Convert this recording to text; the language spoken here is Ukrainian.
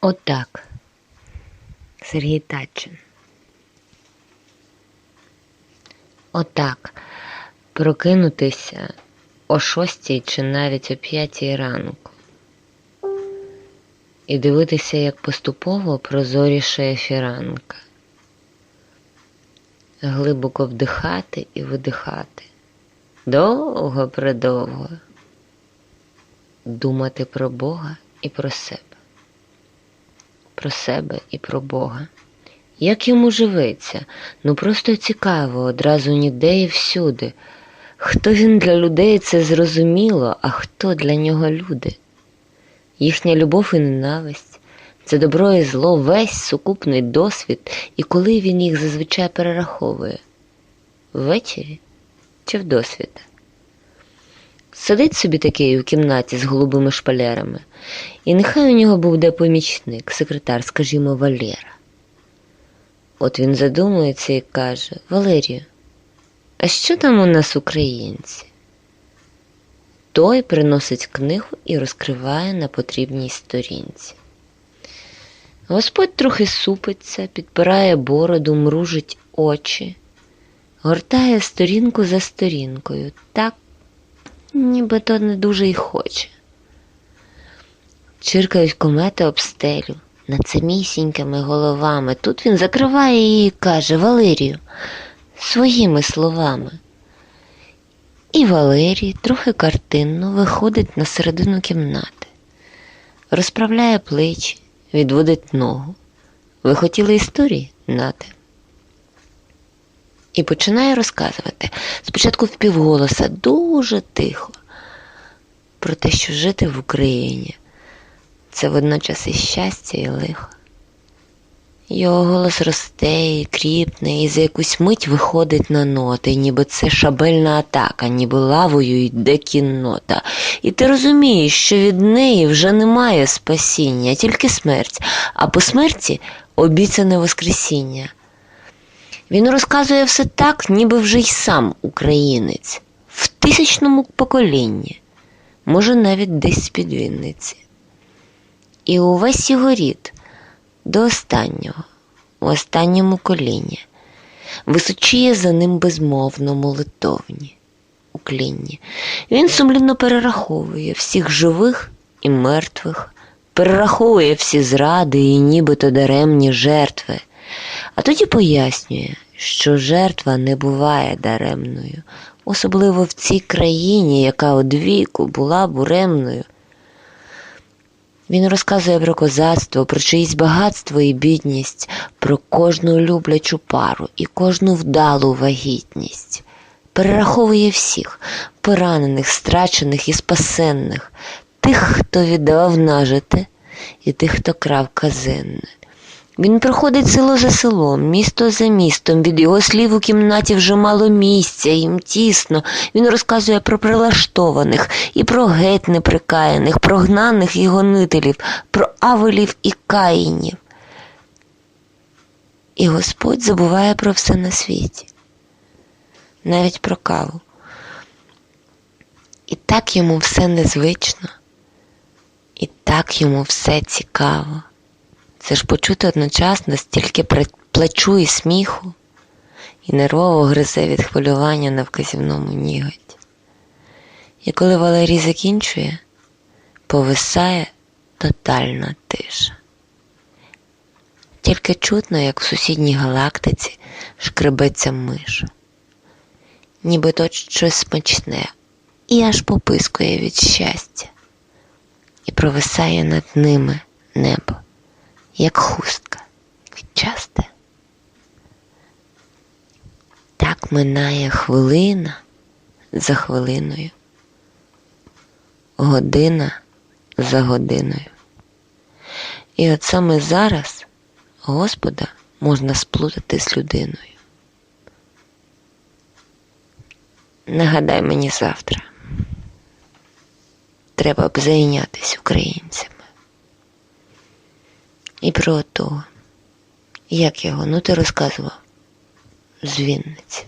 Отак. Сергій Татчин. Отак. Прокинутися о шостій чи навіть о п'ятій ранку. І дивитися, як поступово прозорішає фіранка. Глибоко вдихати і видихати. Довго предовго. Думати про Бога і про себе. Про себе і про Бога. Як йому живеться? Ну просто цікаво, одразу ніде і всюди. Хто він для людей, це зрозуміло, а хто для нього люди? Їхня любов і ненависть, це добро і зло, весь сукупний досвід, і коли він їх зазвичай перераховує? Ввечері чи вдосвіта? Сидить собі такий у кімнаті з голубими шпалерами, і нехай у нього буде помічник, секретар, скажімо, Валера. От він задумується і каже: Валерію, а що там у нас українці? Той приносить книгу і розкриває на потрібній сторінці. Господь трохи супиться, підпирає бороду, мружить очі, гортає сторінку за сторінкою, так, ніби то не дуже й хоче. Чиркають комети об стелю над самісінькими головами. Тут він закриває її і каже Валерію своїми словами. І Валерій трохи картинно виходить на середину кімнати, розправляє плечі, відводить ногу. Ви хотіли історії? Нате. І починає розказувати спочатку впівголоса, дуже тихо, про те, що жити в Україні це водночас і щастя, і лихо. Його голос росте і кріпне, і за якусь мить виходить на ноти, ніби це шабельна атака, ніби лавою йде кіннота. І ти розумієш, що від неї вже немає спасіння, тільки смерть, а по смерті обіцяне Воскресіння. Він розказує все так, ніби вже й сам українець, в тисячному поколінні, може, навіть десь з під Вінниці. І увесь його рід до останнього, у останньому коліні, височіє за ним безмовно молитовні, уклінні. Він сумлінно перераховує всіх живих і мертвих, перераховує всі зради і нібито даремні жертви, а тоді пояснює, що жертва не буває даремною, особливо в цій країні, яка одвіку була буремною. Він розказує про козацтво, про чиїсь багатство і бідність, про кожну люблячу пару і кожну вдалу вагітність. Перераховує всіх поранених, страчених і спасенних, тих, хто віддавав нажите, і тих, хто крав казенне. Він проходить село за селом, місто за містом. Від його слів у кімнаті вже мало місця, їм тісно. Він розказує про прилаштованих і про геть неприкаяних, про гнаних і гонителів, про авелів і каїнів. І Господь забуває про все на світі, навіть про каву. І так йому все незвично, і так йому все цікаво. Це ж почути одночасно стільки плачу і сміху, і нервово гризе від хвилювання на вказівному ніготі. І коли Валерій закінчує, повисає тотальна тиша. Тільки чутно, як в сусідній галактиці шкребеться миш, ніби то щось смачне, і аж попискує від щастя, і провисає над ними небо як хустка, квітчасте. Так минає хвилина за хвилиною, година за годиною. І от саме зараз Господа можна сплутати з людиною. Нагадай мені завтра. Треба б зайнятися українцями. І про того. Як його? Ну ти розказував з Вінниці.